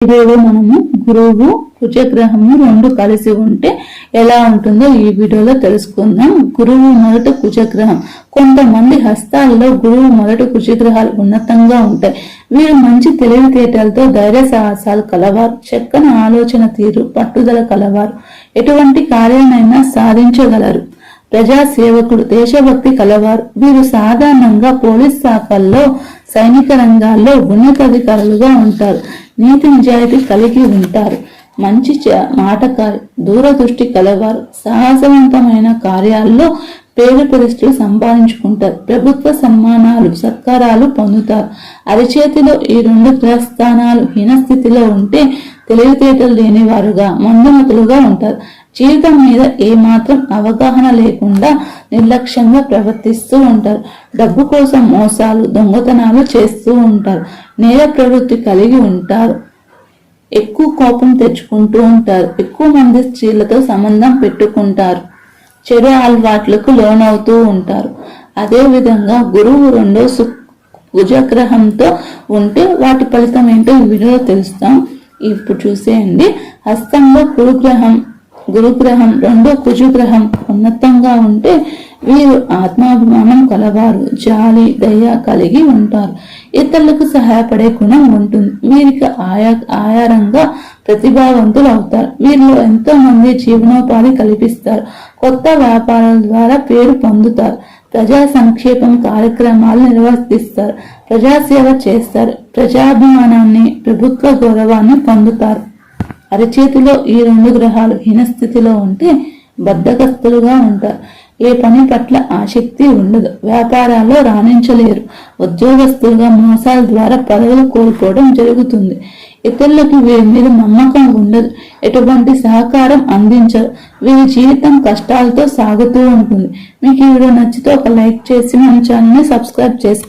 వీడియోలో మనము గురువు కుజగ్రహము రెండు కలిసి ఉంటే ఎలా ఉంటుందో ఈ వీడియోలో తెలుసుకుందాం. గురువు మొదట కుజగ్రహం. కొంతమంది హస్తాల్లో గురువు మొదట కుజగ్రహాలు ఉన్నతంగా ఉంటాయి. వీరు మంచి తెలివితేటలతో ధైర్య సాహసాలు కలవారు. చక్కని ఆలోచన తీరు పట్టుదల కలవారు. ఎటువంటి కార్యాలైనా సాధించగలరు. ప్రజా సేవకుడు దేశభక్తి కలవారు. వీరు సాధారణంగా పోలీస్ శాఖల్లో సైనిక రంగాల్లో ఉన్నతాధికారులుగా ఉంటారు. నీతి నిజాయితీ కలిగి ఉంటారు. మంచి చ- దూరదృష్టి కలవారు. సాహసవంతమైన కార్యాల్లో పేద ప్రతిష్టలు సంపాదించుకుంటారు. ప్రభుత్వ సన్మానాలు సత్కారాలు పొందుతారు. అరిచేతిలో ఈ రెండు గ్రహస్థానాలు హీనస్థితిలో ఉంటే తెలివితేటలు లేనివారుగా మందుమతులుగా ఉంటారు. జీవితం మీద ఏమాత్రం అవగాహన లేకుండా నిర్లక్ష్యంగా ప్రవర్తిస్తూ ఉంటారు. డబ్బు కోసం మోసాలు దొంగతనాలు చేస్తూ ఉంటారు. నేర ప్రవృత్తి కలిగి ఉంటారు. ఎక్కువ కోపం తెచ్చుకుంటూ ఉంటారు. ఎక్కువ మంది స్త్రీలతో సంబంధం పెట్టుకుంటారు. చెడు అలవాట్లకు లోనవుతూ ఉంటారు. అదే విధంగా గురువు రెండో సు- కుజగ్రహంతో ఉంటే వాటి ఫలితం ఏంటో ఈ వీడియోలో తెలుస్తాం. ఇప్పుడు చూసేయండి. హస్తంలో గురుగ్రహం గురుగ్రహం రెండో కుజుగ్రహం ఉన్నతంగా ఉంటే వీరు ఆత్మాభిమానం కలవారు జాలి దయ కలిగి ఉంటారు. ఇతరులకు సహాయపడే గుణం ఉంటుంది. వీరికి ఆయా ఆయారంగా ప్రతిభావంతులు అవుతారు. వీరిలో ఎంతో మంది జీవనోపాధి కల్పిస్తారు. కొత్త వ్యాపారాల ద్వారా పేరు పొందుతారు. ప్రజా సంక్షేపం కార్యక్రమాలు నిర్వర్తిస్తారు. ప్రజాసేవ చేస్తారు. ప్రజాభిమానాన్ని ప్రభుత్వ గౌరవాన్ని పొందుతారు. అరచేతిలో ఈ రెండు గ్రహాలు హీనస్థితిలో ఉంటే బద్ధకస్తులుగా ఉంటారు. ఏ పని పట్ల ఆసక్తి ఉండదు. వ్యాపారాల్లో రాణించలేరు. ఉద్యోగస్తులుగా మోసాల ద్వారా పదవులు కోల్పోవడం జరుగుతుంది. ఇతరులకు వీరి మీద నమ్మకం ఉండదు. ఎటువంటి సహకారం అందించరు. వీరి జీవితం కష్టాలతో సాగుతూ ఉంటుంది. మీకు ఈ వీడియో నచ్చితే ఒక లైక్ చేసి మన ఛానల్ని సబ్స్క్రైబ్ చేసుకోండి.